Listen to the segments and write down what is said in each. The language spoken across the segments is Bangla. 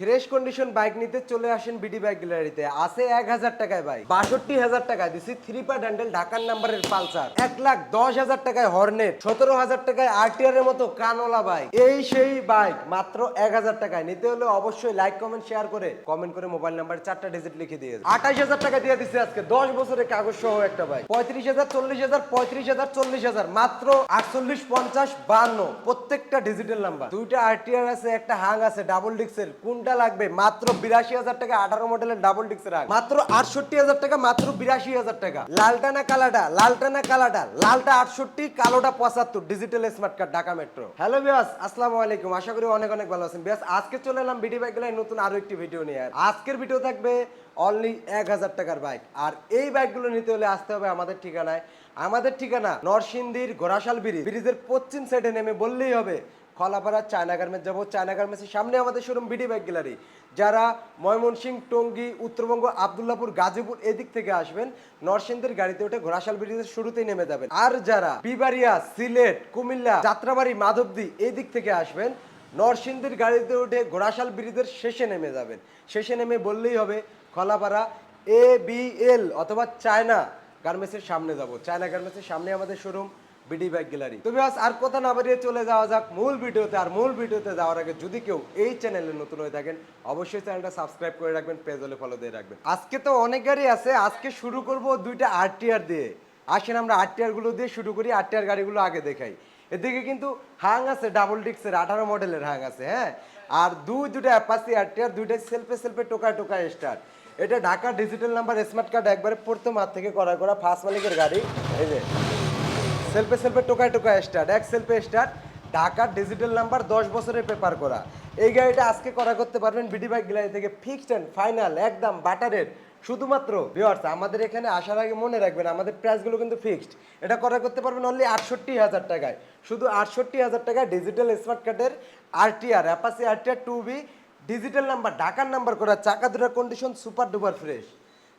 ফ্রেশ কন্ডিশন বাইক নিতে চলে আসেন বিডি বাইক গ্যালারিতে আছে এক হাজার টাকায় বাইক। বাষট্টি হাজার টাকায়। দিছি থ্রি পা ড্যান্ডেল ঢাকার নাম্বারের পালসার। এক লাখ দশ হাজার টাকায় হর্নেট সতেরো হাজার টাকায় আরটিআর এর মতো কানোলা বাইক এই সেই বাইক মাত্র এক হাজার টাকায়। নিতে হলে অবশ্যই লাইক কমেন্ট শেয়ার করে কমেন্ট করে মোবাইল নাম্বার চারটা ডিজিট লিখে দিয়ে আঠাশ হাজার টাকা দিয়ে দিচ্ছে আজকে। দশ বছরের কাগজ সহ একটা বাইক পঁয়ত্রিশ হাজার, চল্লিশ হাজার, পঁয়ত্রিশ হাজার, চল্লিশ হাজার। মাত্র আটচল্লিশ পঞ্চাশ বান্ন। প্রত্যেকটা ডিজিটাল নাম্বার দুইটা আরটিআর আছে, একটা হাং আছে ডাবল ডিক্সের কোনটা লাগবে। মাত্র বিরাশি হাজার টাকা, আঠারো মডেলের ডাবল ডিক্সের হাং মাত্র আটষট্টি হাজার টাকা, মাত্র বিরাশি হাজার টাকা। লালটা না কালাটা? লালটা না কালাটা? লালটা আটষট্টি, কালোটা পঁচাত্তর। Digital smart card Dhaka metro hello বিয়াস আসসালামু আলাইকুম। আশা করি অনেক অনেক ভালো আছেন। বিয়াস আজকে চলে এলাম বিডি বাইক নতুন আরও একটি ভিডিও নিয়ে। আজকের ভিডিও থাকবে অনলি এক হাজার টাকার বাইক আর এই বাইকগুলো নিতে হলে আসতে হবে আমাদের ঠিকানায়। আমাদের ঠিকানা নরসিংদীর ঘোড়াশাল ব্রিজ। ব্রিজের পশ্চিম সাইডে নেমে বললেই হবে খলাপাড়া চায়না গার্মেন্টস যাব। চায়না গার্মেন্টসের সামনে আমাদের শোরুম বিডি বাইক গ্যালারি যারা ময়মনসিং টঙ্গী, উত্তরবঙ্গ, আবদুল্লাপুর, গাজীপুর এদিক থেকে আসবেন, নরসিংদীর গাড়িতে উঠে ঘোড়াশাল ব্রিজের শুরুতেই নেমে যাবেন। আর যারা বিবারিয়া সিলেট, কুমিল্লা, যাত্রাবাড়ি, মাধবদী এই দিক থেকে আসবেন, নরসিংদীর গাড়িতে উঠে ঘোড়াশাল ব্রিজের শেষে নেমে যাবেন। শেষে নেমে বললেই হবে, খলাপাড়া এ বি এল অথবা চায়না গার্মেন্টসের সামনে যাব। চায়না গার্মেন্টসের সামনে আমাদের শোরুম বিডি বাইক গ্যালারি। তবে আর কথা না বাড়িয়ে চলে যাওয়া যাক মূল ভিডিওতে। আর মূল ভিডিওতে যাওয়ার আগে যদি কেউ এই চ্যানেলে নতুন হয়ে থাকেন, অবশ্যই চ্যানেলটা সাবস্ক্রাইব করে রাখবেন, পেজ হলে ফলো দিয়ে রাখবেন। আজকে তো অনেক গাড়ি আছে, আজকে শুরু করব দুইটা আরটিআর দিয়ে। আসেন আমরা আরটিআরগুলো দিয়ে শুরু করি আরটিআর গাড়িগুলো আগে দেখাই। এদিকে কিন্তু হাং আছে ডাবল ডিক্সের আঠারো মডেলের হাং আছে হ্যাঁ? আর দুই দুটো অ্যাপাসি আরটিআর দুইটা সেলফে সেলফে টোকায় টোকায় স্টার এটা Dhaka digital number smart card একবারে প্রথম হাত থেকে করা করা ফার্স্ট মালিকের গাড়ি। এই যে সেলফে সেলফে, টোকায় টোকায় স্টার্ট এক সেলফে স্টার্ট ঢাকার ডিজিটাল নাম্বার দশ বছরের পেপার করা। এই গাড়িটা আজকে করা করতে পারবেন বিডি বাইক গ্যালারি থেকে ফিক্সড অ্যান্ড ফাইনাল একদম বাটারের শুধুমাত্র ভিওয়ার্স আমাদের এখানে আসার আগে মনে রাখবেন, আমাদের প্রাইসগুলো কিন্তু ফিক্সড এটা করা করতে পারবেন অনলি আটষট্টি হাজার টাকায়। শুধু আটষট্টি হাজার টাকায় ডিজিটাল স্মার্ট কার্ডের RTR Apache RTR two B digital number ঢাকার নাম্বার করা চাকা দুটার কন্ডিশন সুপার ডুপার ফ্রেশ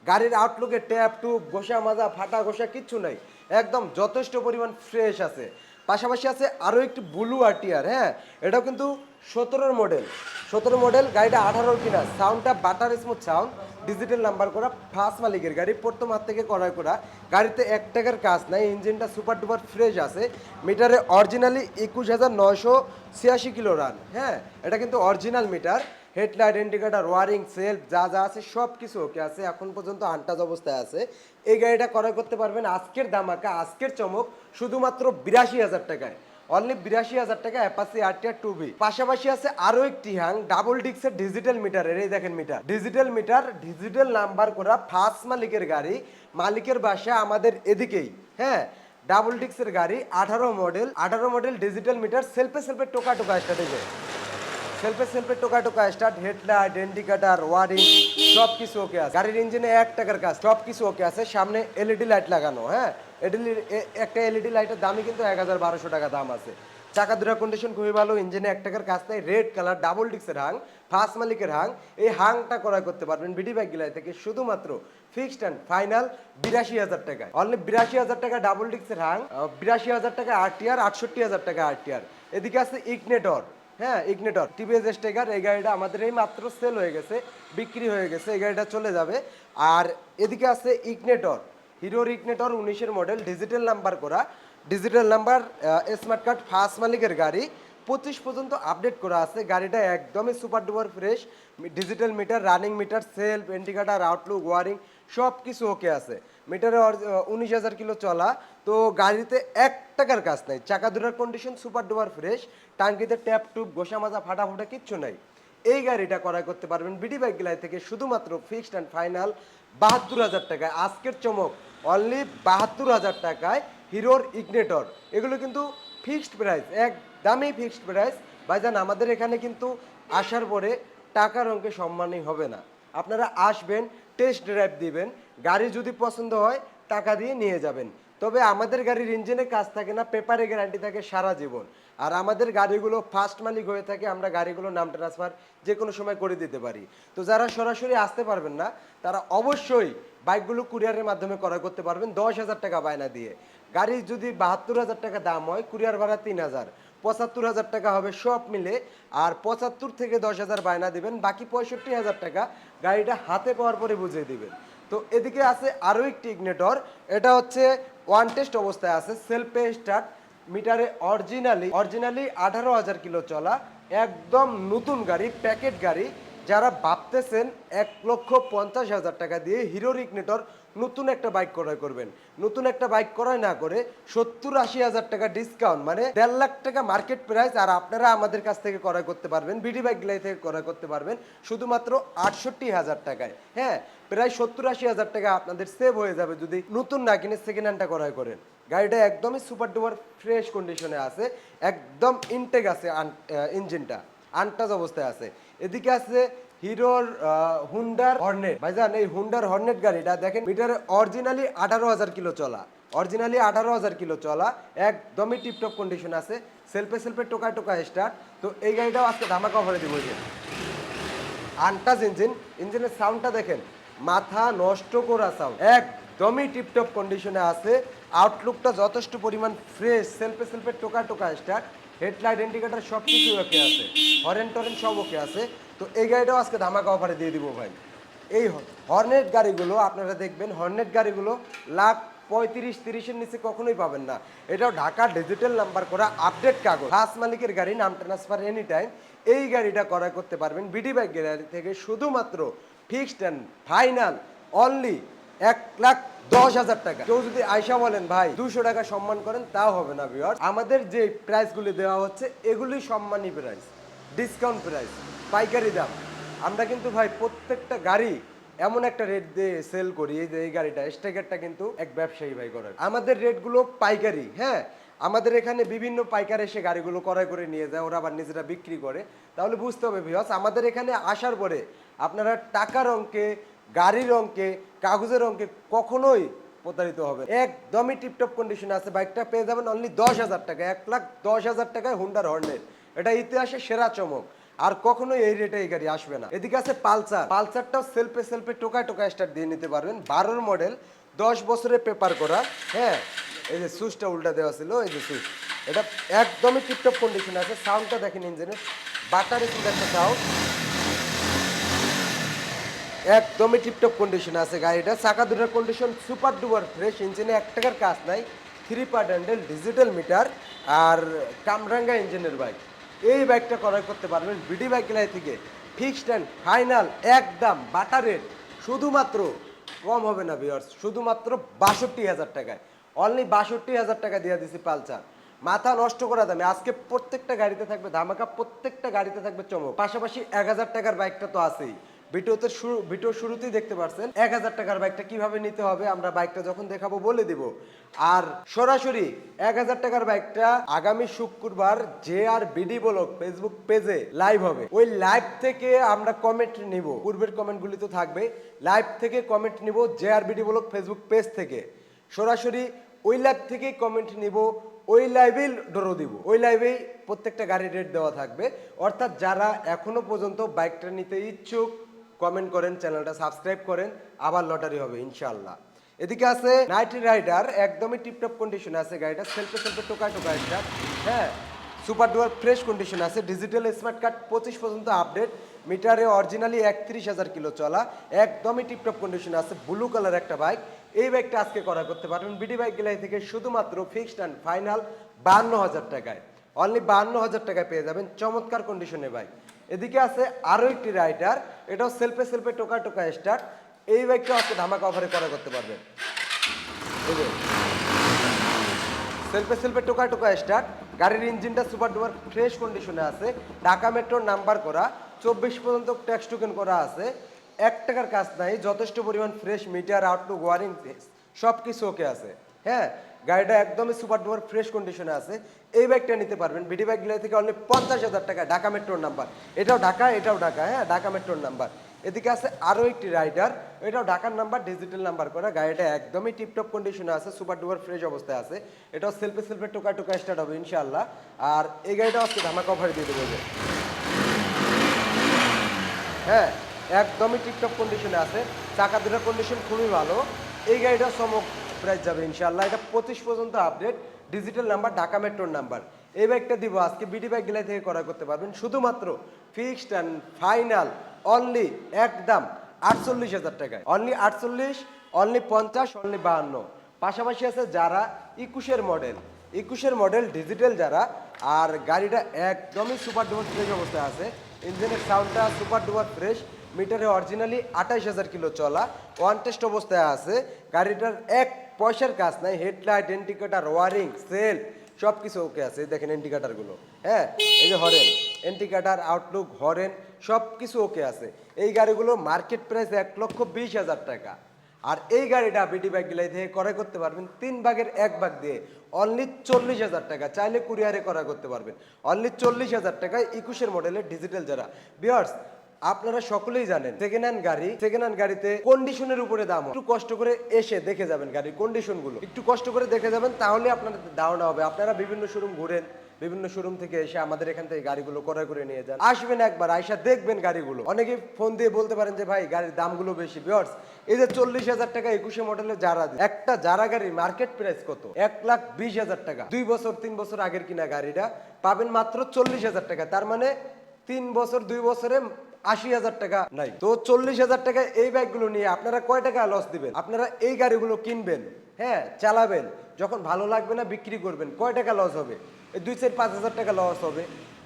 গাড়ির আউটলুকে ট্যাপ টুপ ঘোষা মাজা, ফাটা ঘোষা, কিচ্ছু নাই। একদম যথেষ্ট পরিমাণ ফ্রেশ আছে। পাশাপাশি আছে আরও একটি ব্লু আরটিআর হ্যাঁ? এটাও কিন্তু সতেরোর মডেল সতেরো মডেল গাড়িটা আঠারোর কিনা। সাউন্ডটা butter smooth sound digital number করা ফার্স্ট মালিকের গাড়ি, প্রথম হাত থেকে করাই করা। গাড়িতে এক টাকার কাজ নাই, ইঞ্জিনটা সুপার ডুপার ফ্রেশ আছে। মিটারে অরিজিনালি একুশ হাজার নয়শো ছিয়াশি কিলো রান হ্যাঁ? এটা কিন্তু original meter headlight, indicator, wiring, self, যা যা আছে সব কিছু ওকে আছে। এখন পর্যন্ত আনটাজ অবস্থায় আছে। এই গাড়িটা ক্রয় করতে পারবেন আজকের দামাকা আজকের চমক, শুধুমাত্র বিরাশি হাজার টাকায়। অনলি বিরাশি হাজার টাকা অ্যাপাসি আরটিআর টু বি পাশাপাশি আছে আরও একটি হ্যাং ডাবল ডিক্সের ডিজিটাল মিটারের এই দেখেন meter digital meter digital number করা ফার্স্ট মালিকের গাড়ি। মালিকের বাসা আমাদের এদিকেই হ্যাঁ? ডাবল ডিক্সের গাড়ি, আঠারো মডেল আঠারো মডেল ডিজিটাল মিটার সেলফে সেলফে টোকা টোকা স্টার্টে সেলফে সেলফে টোকা টোকা, স্টার্ট হেডলাইট ইন্ডিকেটার ওয়ারিং সব কিছু ওকে আছে। গাড়ির ইঞ্জিনে এক টাকার কাজ সব কিছু ওকে আছে। সামনে এলইডি লাইট লাগানো হ্যাঁ? এলইডি একটা এলইডি লাইটের দামই কিন্তু এক হাজার বারোশো টাকা দাম আছে। চাকা দুটা কন্ডিশন খুবই ভালো, ইঞ্জিনে এক টাকার কাজ, তাই red colour double ডিক্সের Hang first মালিকের হাং এই হাংটা ক্রয় করতে পারবেন বিডি ব্যাগ গিলাই থেকে শুধুমাত্র ফিক্সড অ্যান্ড ফাইনাল বিরাশি হাজার টাকা অনলি বিরাশি হাজার টাকা ডাবল ডিক্সের হাং বিরাশি হাজার টাকা আর আরটিআর আটষট্টি হাজার টাকা আর আরটিআর এদিকে আছে ইগনেটর হ্যাঁ ইগনেটর টিভিএস স্টেগার এই গাড়িটা আমাদের এই মাত্র সেল হয়ে গেছে, বিক্রি হয়ে গেছে, এই গাড়িটা চলে যাবে। আর এদিকে আছে ইগনেটর হিরোর ইগনেটর উনিশের মডেল ডিজিটাল নাম্বার করা। Digital number smart card first মালিকের গাড়ি। পঁচিশ পর্যন্ত আপডেট করা আছে, গাড়িটা একদমই super duper fresh digital meter running meter self indicator outlook wiring সব কিছু ওকে আছে। মিটারে উনিশ হাজার কিলো চলা, তো গাড়িতে এক টাকার কাজ নাই। চাকা দুটার কন্ডিশন সুপার ডুপার ফ্রেশ টাঙ্কিতে ট্যাপ টুপ গোসা মাজা, ফাটা ফুটা কিচ্ছু নাই। এই গাড়িটা ক্রয় করতে পারবেন বিডি বাইক গিলাই থেকে শুধুমাত্র ফিক্সড অ্যান্ড ফাইনাল বাহাত্তর হাজার টাকায়। আজকের চমক অনলি বাহাত্তর হাজার টাকায় হিরোর ইগনেটর এগুলো কিন্তু ফিক্সড প্রাইস একদমই ফিক্সড প্রাইস ভাইজান, আমাদের এখানে কিন্তু আসার পরে টাকার অঙ্কে সম্মানই হবে না। আপনারা আসবেন টেস্ট ড্রাইভ দিবেন, গাড়ি যদি পছন্দ হয়, টাকা দিয়ে নিয়ে যাবেন। তবে আমাদের গাড়ির ইঞ্জিনে কাজ থাকে না পেপারে গ্যারান্টি থাকে সারা জীবন। আর আমাদের গাড়িগুলো ফার্স্ট মালিক হয়ে থাকে, আমরা গাড়িগুলো নাম ট্রান্সফার যে কোনো সময় করে দিতে পারি। তো যারা সরাসরি আসতে পারবেন না, তারা অবশ্যই বাইকগুলো কুরিয়ারের মাধ্যমে ক্রয় করতে পারবেন, দশ হাজার টাকা বায়না দিয়ে। গাড়ি যদি বাহাত্তর হাজার টাকা দাম হয় কুরিয়ার ভাড়া তিন হাজার। পঁচাত্তর হাজার টাকা হবে সব মিলে, আর পঁচাত্তর থেকে দশ হাজার বায়না দিবেন, বাকি পঁয়ষট্টি হাজার টাকা গাড়িটা হাতে পাওয়ার পরে বুঝিয়ে দিবেন। তো এদিকে আছে আরও একটি ইগনেটর এটা হচ্ছে ওয়ান টেস্ট অবস্থায় আছে সেলফে স্টার্ট মিটারে অরিজিনালি অরিজিনালি আঠারো হাজার কিলো চলা, একদম নতুন গাড়ি প্যাকেট গাড়ি, যারা ভাবতেছেন এক লক্ষ পঞ্চাশ হাজার টাকা দিয়ে হিরোর ইগনেটর নতুন একটা বাইক ক্রয় করবেন। নতুন একটা বাইক ক্রয় না করে সত্তর আশি হাজার টাকা ডিসকাউন্ট মানে দেড় লাখ টাকা মার্কেট প্রাইস আর আপনারা আমাদের কাছ থেকে ক্রয় করতে পারবেন বিডি বাইক গ্লাই থেকে ক্রয় করতে পারবেন শুধুমাত্র আটষট্টি হাজার টাকায়। হ্যাঁ প্রায় সত্তর আশি হাজার টাকা আপনাদের সেভ হয়ে যাবে যদি নতুন না কিনে সেকেন্ড হ্যান্ডটা ক্রয় করেন। গাড়িটা একদমই সুপার ডুপার ফ্রেশ কন্ডিশনে আছে, একদম ইনটেক আছে ইঞ্জিনটা আনটাচ অবস্থায় আছে। এদিকে আছে হিরোর হুন্ডার হর্নেট। ভাইজান, এই হুন্ডার হর্নেট গাড়িটা দেখেন মিটারে অরিজিনালি আঠারো হাজার কিলো চলা। অরিজিনালি আঠারো হাজার কিলো চলা, একদমই টিপটপ কন্ডিশন আছে সেলফে সেলফে টোকায় টোকা স্টার্ট তো এই গাড়িটাও আজকে ধামাকা ভরে দিব যে। আনটাচ ইঞ্জিন ইঞ্জিনের সাউন্ডটা দেখেন, মাথা নষ্ট করা সাউন্ড একদমই টিপটপ কন্ডিশনে আছে আউটলুকটা যথেষ্ট পরিমাণ ফ্রেশ সেলফে সেলফে টোকা টোকা স্টার্ট হেডলাইট ইন্ডিকেটার সব কিছু ওকে আছে হরেন টরেন সব ওকে আছে। তো এই গাড়িটাও আজকে ধামাকা অফারে দিয়ে দিব ভাই। এই হর্নেট গাড়িগুলো আপনারা দেখবেন হর্নেট গাড়িগুলো লাখ পঁয়ত্রিশ তিরিশের নিচে কখনোই পাবেন না। এটাও ঢাকা ডিজিটাল নাম্বার করা আপডেট কাগজ। খাস মালিকের গাড়ি, নাম ট্রান্সফার এনি টাইম এই গাড়িটা ক্রয় করতে পারবেন বিডি বাইক গ্যালারি থেকে শুধুমাত্র ফিক্সড অ্যান্ড ফাইনাল অনলি এক লাখ দশ হাজার টাকা। কেউ যদি আয়সা বলেন, ভাই, দুশো টাকা সম্মান করেন, তাও হবে না বিয়ার আমাদের যে প্রাইসগুলি দেওয়া হচ্ছে, এগুলি সম্মানী প্রাইস ডিসকাউন্ট প্রাইস পাইকারি দাম। আমরা কিন্তু ভাই প্রত্যেকটা গাড়ি এমন একটা রেট দিয়ে সেল করি, এই যে এই গাড়িটা, স্টেকারটা কিন্তু এক ব্যবসায়ী ভাই করে। আমাদের রেটগুলো পাইকারি হ্যাঁ? আমাদের এখানে বিভিন্ন পাইকার এসে গাড়িগুলো ক্রয় করে নিয়ে যায়, ওরা আবার নিজেরা বিক্রি করে। তাহলে বুঝতে হবে ভিওস আমাদের এখানে আসার পরে আপনারা টাকার অঙ্কে, গাড়ির অঙ্কে, কাগজের অঙ্কে কখনোই প্রতারিত হবে একদমই টিপটপ কন্ডিশন আছে, বাইকটা পেয়ে যাবেন অনলি দশ হাজার টাকা, এক লাখ দশ হাজার টাকায় হুন্ডার হর্নের এটা ইতিহাসে সেরা চমক। আর কখনোই এই রেটে এই গাড়ি আসবে না। এদিকে আছে পালসার। পালসারটাও সেলফে সেলফে টোকায় টোকায় স্টার্ট দিয়ে নিতে পারবেন। বারোর মডেল দশ বছরের পেপার করা হ্যাঁ? এই যে সুইচটা উল্টা দেওয়া ছিল, এই যে সুইচ এটা একদমই টিপটপ কন্ডিশন আছে। সাউন্ডটা দেখেন ইঞ্জিনের বাটারে কিন্তু একটা সাউন্ড একদমই টিপটপ কন্ডিশন আছে গাড়িটা। চাকা দুটার কন্ডিশন সুপার ডুপার ফ্রেশ ইঞ্জিনে এক টাকার কাজ নাই। Three part handle digital meter আর কামরাঙ্গা ইঞ্জিনের বাইক এই বাইকটা ক্রয় করতে পারবেন বিডি বাইক লাই থেকে ফিক্সড অ্যান্ড ফাইনাল, একদম বাটা রেট শুধুমাত্র, কম হবে না ভিওর্স শুধুমাত্র বাষট্টি হাজার টাকায়। অনলি বাষট্টি হাজার টাকা দিয়ে দিছি পালচার মাথা নষ্ট করা দামে, আজকে প্রত্যেকটা গাড়িতে থাকবে ধামাকা, প্রত্যেকটা গাড়িতে থাকবে চমক। পাশাপাশি এক হাজার টাকার বাইকটা তো আছেই। ভিডিওতে শুরু ভিডিও শুরুতেই দেখতে পাচ্ছেন এক হাজার টাকার বাইকটা কীভাবে নিতে হবে আমরা বাইকটা যখন দেখাবো বলে দিব। আর সরাসরি এক হাজার টাকার বাইকটা আগামী শুক্রবার J R BD vlog Facebook পেজে লাইভ হবে। ওই লাইভ থেকে আমরা কমেন্ট নিব। পূর্বের কমেন্টগুলি তো থাকবে। লাইভ থেকে কমেন্ট নিব J R BD vlog Facebook page থেকে। সরাসরি ওই লাইভ থেকেই কমেন্ট নিব। ওই লাইভেই ডরো দিব। ওই লাইভেই প্রত্যেকটা গাড়ির রেট দেওয়া থাকবে। অর্থাৎ যারা এখনও পর্যন্ত বাইকটা নিতে ইচ্ছুক কমেন্ট করেন চ্যানেলটা সাবস্ক্রাইব করেন, আবার লটারি হবে ইনশাল্লাহ এদিকে আছে নাইট রাইডার একদমই টিপটপ কন্ডিশনে আছে গাড়িটা সেলফে সেলফে টোকা টোকা একটা হ্যাঁ? সুপার ডুয়ার ফ্রেশ কন্ডিশন আছে ডিজিটাল স্মার্ট কার্ড পঁচিশ পর্যন্ত আপডেট মিটারে অরিজিনালি একত্রিশ হাজার কিলো চলা, একদমই টিপটপ কন্ডিশন আছে ব্লু কালার একটা বাইক এই বাইকটা আজকে করা করতে পারবেন। বিডি বাইক গেলাই থেকে শুধুমাত্র ফিক্সড অ্যান্ড ফাইনাল বান্ন হাজার টাকায়। অনলি বান্ন হাজার টাকায় পেয়ে যাবেন, চমৎকার কন্ডিশনে বাইক এদিকে আছে আরও একটি রাইডার এটাও সেলফে সেলফে টোকা টোকা স্টার্ট এই বাইকটা আজকে ধামাকা অফারে করা করতে যে সেলফে সেলফে টোকা টোকা স্টার্ট গাড়ির ইঞ্জিনটা সুপার ডুপার ফ্রেশ কন্ডিশনে আছে, ঢাকা মেট্রোর নাম্বার করা, চব্বিশ পর্যন্ত ট্যাক্স টুকেন করা আছে, এক টাকার কাজ নাই, যথেষ্ট পরিমাণ ফ্রেশ মিটার আউটলুক ওয়ারিং সব কিছু ওকে আছে। হ্যাঁ গাড়িটা একদমই সুপার ডুপার ফ্রেশ কন্ডিশনে আছে। এই ব্যাগটা নিতে পারবেন। বিডি বাইক থেকে অনলি পঞ্চাশ হাজার টাকা, ঢাকা মেট্রোর নাম্বার এটাও ঢাকা এটাও ঢাকা হ্যাঁ ঢাকা মেট্রোর নাম্বার এদিকে আছে আরও একটি রাইডার এটাও ঢাকার নাম্বার ডিজিটাল নাম্বার করা। গাড়িটা একদমই টিপটপ কন্ডিশনে আছে সুপার ডুপার ফ্রেশ অবস্থায় আছে। এটাও সেলফে সেলফে টোকা টোকা স্টার্ট হবে, ইনশাআল্লাহ। আর এই গাড়িটা আজকে ধামাকা অফারে দিয়ে দেবো হ্যাঁ একদমই টিপটপ কন্ডিশনে আছে। চাকা দুটার কন্ডিশন খুবই ভালো। এই গাড়িটা চমক প্রাইস যাবে, ইনশাআল্লাহ। এটা পঁচিশ পর্যন্ত আপডেট ডিজিটাল নাম্বার ঢাকা মেট্রোর নাম্বার এই বাইকটা দিব, আজকে বিডি বাইক গেলাই থেকে করা করতে পারবেন। শুধুমাত্র ফিক্সড অ্যান্ড ফাইনাল অনলি একদম আটচল্লিশ হাজার টাকায়। অনলি আটচল্লিশ অনলি পঞ্চাশ অনলি বাহান্ন। পাশাপাশি আছে যারা একুশের মডেল একুশের মডেল ডিজিটাল যারা, আর গাড়িটা একদমই সুপার ডুপার ফ্রেশ অবস্থায় আছে। ইঞ্জিনের সাউন্ডটা সুপার ডুপার ফ্রেশ মিটারে অরিজিনালি আঠাইশ হাজার কিলো চলা। ওয়ান টেস্ট অবস্থায় আছে। গাড়িটার এক পয়সার কাজ নাই, হেডলাইট ইন্ডিকেটার ওয়ারিং, সেল সব কিছু ওকে আছে দেখেন ইন্ডিকেটারগুলো হ্যাঁ এই যে হরেন ইন্ডিকেটার আউটলুক হরেন সব কিছু ওকে আছে। এই গাড়িগুলো মার্কেট প্রাইস এক লক্ষ বিশ হাজার টাকা। আর এই গাড়িটা বিডি ব্যাগ গিলাই থেকে ক্রয় করতে পারবেন, তিন ভাগের এক ভাগ দিয়ে। অনলি চল্লিশ হাজার টাকা, চাইলে কুরিয়ারে ক্রয় করতে পারবেন। অনলি চল্লিশ হাজার টাকায় একুশের মডেলের ডিজিটাল যারা। বিয়ার্স আপনারা সকলেই জানেন সেকেন্ড হ্যান্ড গাড়ি সেকেন্ড হ্যান্ড গাড়িতে কন্ডিশনের উপরে দাম একটু কষ্ট করে এসে দেখে যাবেন গাড়ির কন্ডিশনগুলো। একটু কষ্ট করে দেখে যাবেন, তাহলে আপনাদের ধারণা হবে। আপনারা বিভিন্ন শোরুম ঘুরেন, বিভিন্ন শোরুম থেকে এসে আমাদের এখান থেকে গাড়িগুলো ক্রয় করে নিয়ে যান। আসবেন একবার, আইসা দেখবেন গাড়িগুলো। অনেকে ফোন দিয়ে বলতে পারেন যে, ভাই, গাড়ির দামগুলো বেশি বিয়ার্স এই যে চল্লিশ হাজার টাকা একুশে মডেলের যারা একটা যারা গাড়ির মার্কেট প্রাইস কত? এক লাখ বিশ হাজার টাকা। দুই বছর, তিন বছর আগের কিনা গাড়িটা, পাবেন মাত্র চল্লিশ হাজার টাকা। তার মানে তিন বছর, দুই বছরে আশি হাজার টাকা নাই। তো চল্লিশ হাজার টাকা এই নিয়ে আপনারা কয় টাকা লস দিবেন? আপনারা এই গাড়িগুলো কিনবেন হ্যাঁ চালাবেন। যখন ভালো লাগবে না, বিক্রি করবেন। কয় টাকা লস হবে? দুই পাঁচ হাজার টাকা লস হবে।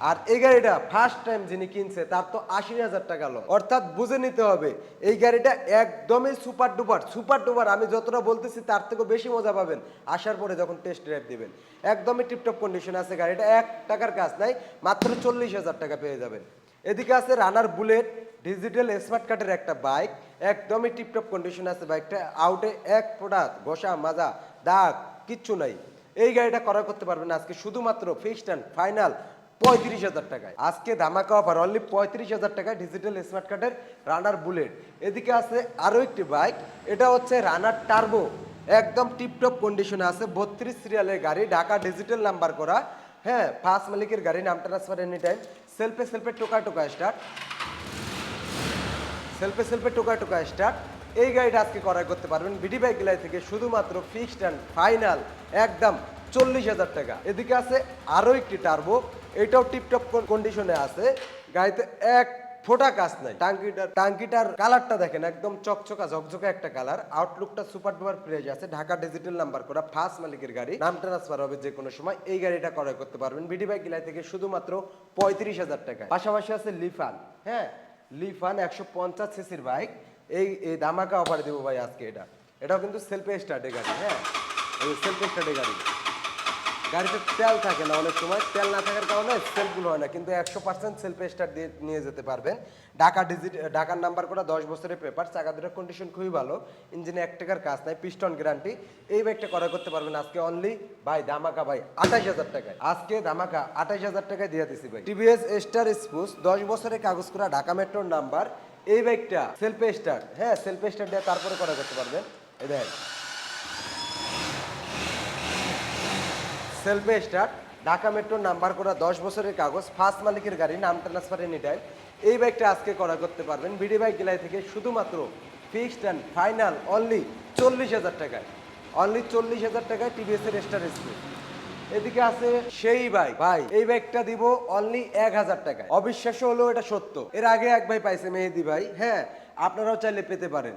আর এই গাড়িটা ফার্স্ট টাইম যিনি কিনছে, তার তো আশি হাজার টাকা লস অর্থাৎ বুঝে নিতে হবে, এই গাড়িটা একদমই সুপার ডুপার সুপার ডুপার আমি যতটা বলতেছি, তার থেকেও বেশি মজা পাবেন। আসার পরে যখন টেস্ট ড্রাইভ দিবেন। একদমই টিপটপ কন্ডিশন আছে গাড়িটা, এক টাকার কাজ নাই, মাত্র চল্লিশ হাজার টাকা পেয়ে যাবেন। এদিকে আছে রানার বুলেট, ডিজিটাল স্মার্ট কার্ডের একটা বাইক, একদমই টিপটপ কন্ডিশন আছে বাইকটা আউটে এক প্রোডাক্ট ঘষা মাজা, দাগ, কিচ্ছু নাই। এই গাড়িটা করা করতে পারবেন আজকে শুধুমাত্র ফিক্সড অ্যান্ড ফাইনাল পঁয়ত্রিশ হাজার টাকায়। আজকে ধামাকা অফার অনলি পঁয়ত্রিশ হাজার টাকায় ডিজিটাল স্মার্ট কার্ডের রানার বুলেট এদিকে আছে আরও একটি বাইক এটা হচ্ছে রানার টার্বো একদম টিপটপ কন্ডিশনে আছে, বত্রিশ সিরিয়ালের গাড়ি, ঢাকা ডিজিটাল নাম্বার করা। হ্যাঁ ফার্স্ট মালিকের গাড়ি নাম ট্রান্সফার এনি টাইম সেলফে সেলফে টোকা টোকা স্টার্ট। সেলফে সেলফে টোকা টোকা স্টার্ট। এই গাড়িটা আজকে ক্রয় করতে পারবেন বিডি বাইক গিলাই থেকে শুধুমাত্র ফিক্সড অ্যান্ড ফাইনাল একদম চল্লিশ হাজার টাকা। এদিকে আছে আরও একটি টার্বো এটাও টিপটপ কন্ডিশনে আছে। গাড়িতে এক ফোটা কাজ নাই। টাঙ্কিটার টাঙ্কিটার কালারটা দেখেন, একদম চকচকা, ঝকঝকা একটা কালার। আউটলুকটা সুপার ডুপার ফ্রেশ আছে, ঢাকা ডিজিটাল নাম্বার করা ফার্স্ট মালিকের গাড়ি। নাম ট্রান্সফার হবে যে কোনো সময়। এই গাড়িটা ক্রয় করতে পারবেন বিডি বাইক গিলাই থেকে শুধুমাত্র পঁয়ত্রিশ হাজার টাকা। পাশাপাশি আছে লিফান। হ্যাঁ লিফান একশো পঞ্চাশ সিসির বাইক। এই এই দামাকা অফার দেবো ভাই আজকে এটা। এটাও কিন্তু সেলফে স্টার্টে গাড়ি হ্যাঁ। সেলফে স্টার্টে গাড়ি। গাড়িতে তেল থাকে না অনেক সময়। তেল না থাকার কারণে সেলফগুলো হয় না, কিন্তু একশো পার্সেন্ট সেলফ স্টার্ট দিয়ে নিয়ে যেতে পারবেন। ঢাকা ডিজিট ঢাকার নাম্বার করা দশ বছরের পেপার চাকা দুটোর কন্ডিশন খুবই ভালো ইঞ্জিনে এক টাকার কাজ নাই পিস্টন গ্যারান্টি এই বাইকটা করা করতে পারবেন আজকে অনলি ভাই দামাকা ভাই আঠাশ হাজার টাকায়। আজকে দামাকা আঠাশ হাজার টাকায় দিয়ে দিছি ভাই টিভিএস স্টার স্পুস দশ বছরের কাগজ করা ঢাকা মেট্রোর নাম্বার এই বাইকটা সেলফ স্টার্ট হ্যাঁ সেলফ স্টার্ট দিয়ে তারপরে করা করতে পারবেন। এই দেখেন। সেলফে স্টার্ট। ঢাকা মেট্রো নাম্বার করা দশ বছরের কাগজ ফার্স্ট মালিকের গাড়ি, নাম ট্রান্সফার এনি টাইম এই বাইকটা আজকে করা করতে পারবেন। বিডি বাইক গেলাই থেকে শুধুমাত্র ফিক্সড অ্যান্ড ফাইনাল অনলি চল্লিশ হাজার টাকায়। অনলি চল্লিশ হাজার টাকায় টিভিএস এর স্টার স্কুল এদিকে আছে সেই বাইক ভাই, এই বাইকটা দিব অনলি এক হাজার টাকায়। অবিশ্বাস্য হলেও এটা সত্য। এর আগে এক ভাই পাইছে মেহেদি ভাই। হ্যাঁ আপনারাও চাইলে পেতে পারেন।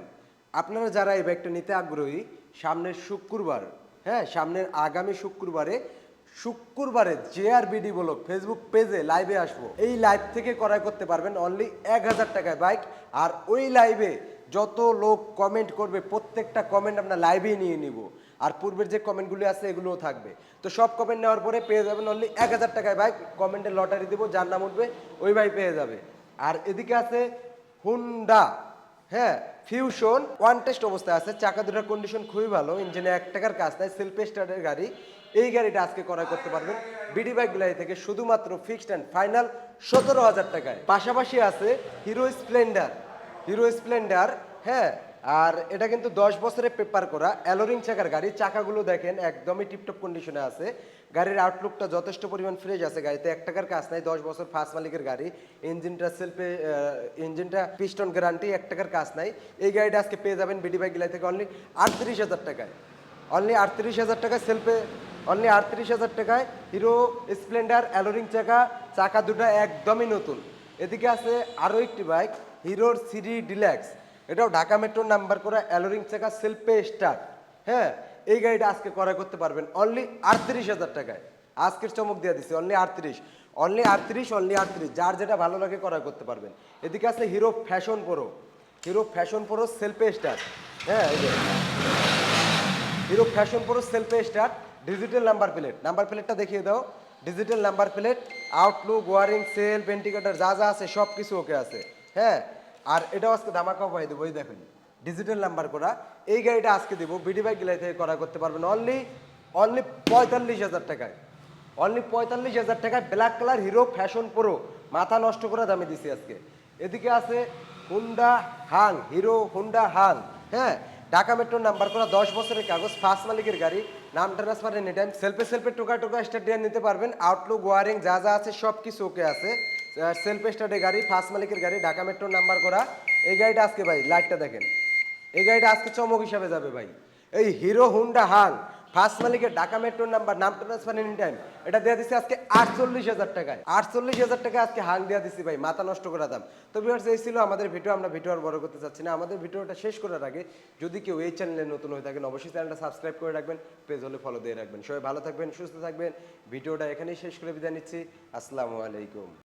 আপনারা যারা এই বাইকটা নিতে আগ্রহী, সামনের শুক্রবার হ্যাঁ সামনের আগামী শুক্রবারে শুক্রবারে জেআরবিডি বলো ফেসবুক পেজে লাইভে আসব। এই লাইভ থেকে ক্রয় করতে পারবেন অনলি এক হাজার টাকায় বাইক আর ওই লাইভে যত লোক কমেন্ট করবে, প্রত্যেকটা কমেন্ট আমরা লাইভেই নিয়ে নিব। আর পূর্বের যে কমেন্টগুলি আছে, এগুলোও থাকবে। তো সব কমেন্ট নেওয়ার পরে পেয়ে যাবেন অনলি এক হাজার টাকায় বাইক কমেন্টে লটারি দেবো, যার নাম উঠবে, ওই ভাই পেয়ে যাবে। আর এদিকে আছে হুন্ডা হ্যাঁ ফিউশন ওয়ান টেস্ট অবস্থায় আছে। চাকা দুটার কন্ডিশন খুবই ভালো। ইঞ্জিনে এক টাকার কাজ নাই সেলফ স্টার্টের গাড়ি। এই গাড়িটা আজকে ক্রয় করতে পারবেন। বিডি বাইক গুলাই থেকে শুধুমাত্র ফিক্সড অ্যান্ড ফাইনাল সতেরো হাজার টাকায়। পাশাপাশি আছে হিরো স্প্লেন্ডার হিরো স্প্লেন্ডার হ্যাঁ আর এটা কিন্তু দশ বছরের পেপার করা, অ্যালোরিং চাকার গাড়ি, চাকাগুলো দেখেন একদমই টিপটপ কন্ডিশনে আছে। গাড়ির আউটলুকটা যথেষ্ট পরিমাণ ফ্রেশ আছে গাড়িতে, এক টাকার কাজ নাই, দশ বছর ফার্স্ট মালিকের গাড়ি। ইঞ্জিনটা সেলফে ইঞ্জিনটা পিস্টন গ্যারান্টি এক টাকার কাজ নাই। এই গাড়িটা আজকে পেয়ে যাবেন বিডি বাইক গিলাই থেকে অনলি আটত্রিশ হাজার টাকায়। অনলি আটত্রিশ হাজার টাকায় সেলফে অনলি আটত্রিশ হাজার টাকায় হিরো স্প্লেন্ডার অ্যালোরিং চাকা চাকা দুটো একদমই নতুন। এদিকে আছে আরও একটি বাইক হিরোর সিডি ডিল্যাক্স এটাও ঢাকা মেট্রোর নাম্বার করা অ্যালোরিং চাকা সেলফে স্টার্ট। হ্যাঁ এই গাড়িটা আজকে ক্রয় করতে পারবেন অনলি আটত্রিশ হাজার টাকায়। আজকের চমক দিয়ে দিছি অনলি আটত্রিশ। অনলি আটত্রিশ অনলি আটত্রিশ, যার যেটা ভালো লাগে ক্রয় করতে পারবেন। এদিকে আছে Hero Fashion Pro Hero Fashion Pro সেলফে start. হ্যাঁ এই যে। Hero Fashion Pro সেলফে start. Digital number plate number প্লেটটা দেখিয়ে দাও। Digital number plate outlook wiring self indicator যা যা আছে সব কিছু ওকে আছে। হ্যাঁ আর এটাও আজকে ধামাকাও পাই দেবো, এই দেখেন। ডিজিটাল নাম্বার করা। এই গাড়িটা আজকে দেবো বিডি বাইক গিলাই থেকে করা করতে পারবেন। অনলি অনলি পঁয়তাল্লিশ হাজার টাকায়। অনলি পঁয়তাল্লিশ হাজার টাকায় black colour Hero Fashion Pro মাথা নষ্ট করে দামে দিছি আজকে। এদিকে আছে Honda Hang hero Honda Hang হ্যাঁ ঢাকা মেট্রোর নাম্বার করা, দশ বছরের কাগজ ফার্স্ট মালিকের গাড়ি। নাম ট্রান্সফার এনি টাইম সেলফে সেলফে টোকা টোকা স্টার্ট দিয়ে নিতে পারবেন। আউটলুক ওয়ারিং যা যা আছে সব কিছু ওকে আছে। সেলফ স্টার্টের গাড়ি ফার্স্ট মালিকের গাড়ি, ঢাকা মেট্রোর নাম্বার করা। এই গাড়িটা আজকে ভাই লাইটটা দেখেন। এই গাড়িটা আজকে চমক হিসাবে যাবে ভাই। এই হিরো হুন্ডা হাং ফার্স্ট মালিকের ঢাকা মেট্রোর নাম্বার নাম ট্রান্সফার এনি টাইম এটা দেওয়া দিচ্ছি আজকে আটচল্লিশ হাজার টাকায়। আটচল্লিশ হাজার টাকা আজকে হাং দেওয়া দিচ্ছি ভাই, মাথা নষ্ট করা দাম। তো ভিউয়ার্স এই ছিল আমাদের ভিডিও আমরা ভিডিও আর বড় করতে চাচ্ছি না। আমাদের ভিডিওটা শেষ করার আগে, যদি কেউ এই চ্যানেলে নতুন হয়ে থাকেন, অবশ্যই চ্যানেলটা সাবস্ক্রাইব করে রাখবেন পেজ হলে ফলো দিয়ে রাখবেন। সবাই ভালো থাকবেন, সুস্থ থাকবেন। ভিডিওটা এখানেই শেষ করে বিদায় নিচ্ছি। আসসালামু আলাইকুম।